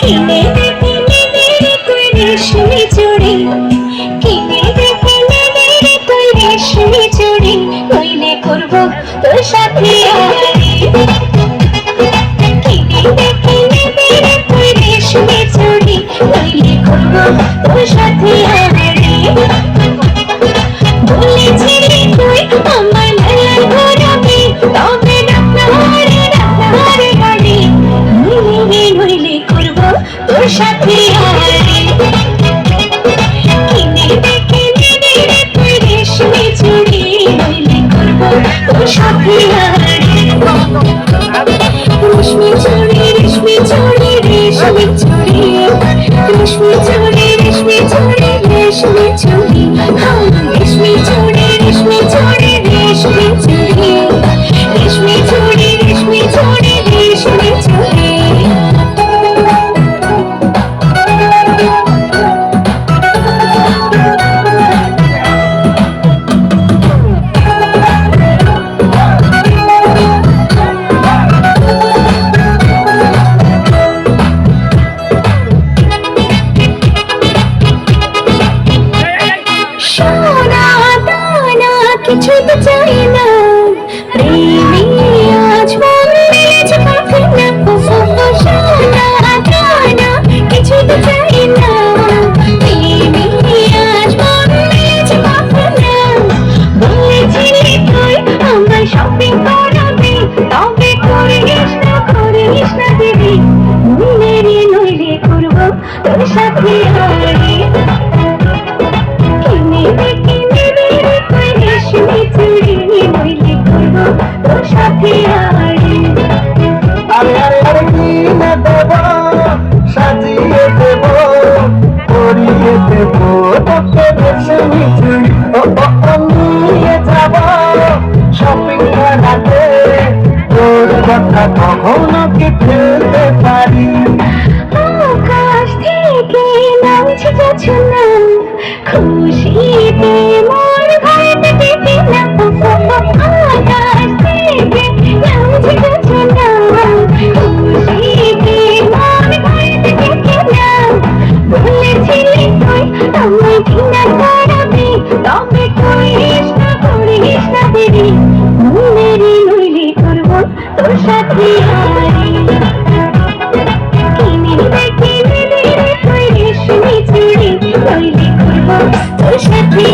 কিনে দে কিনে দে তুই কিনে দে কিনে দে রে তুই রেশমি চুড়ি নইলে করব তোর সাথে কিনে দে কিনে দে রে তুই রেশমি চুড়ি নইলে সাথে তোর সাথে রেশমি চুড়ি রেশমি চুড়ি রেশমি চুড়ি রেশমি চুড়ি রেশমি চুড়ি রেশমি চুড়ি হ্যাঁ রেশমি চুড়ি দানা কিছু তো চাই না, প্রেমে আজ মন মিলেছে পাখি না। ও সোনা দানা কিছু চাই না প্রেমে সাথে হারি আরে। আরে আরে কিনে দেব সাজিয়ে দেব পরিয়ে দেব তোকে রেশমি চুড়ি ও নিয়ে যাব শপিং করাতে তোর কথা কখনো কি ফেলতে পারি? আকাশ থেকে নামছে যাচ্ছে না খুশিতে সাথী আমারে। কিনে নিবে কিনে নিবে তুই রেশমি চুড়ি তৈরি করব। তোর সাথী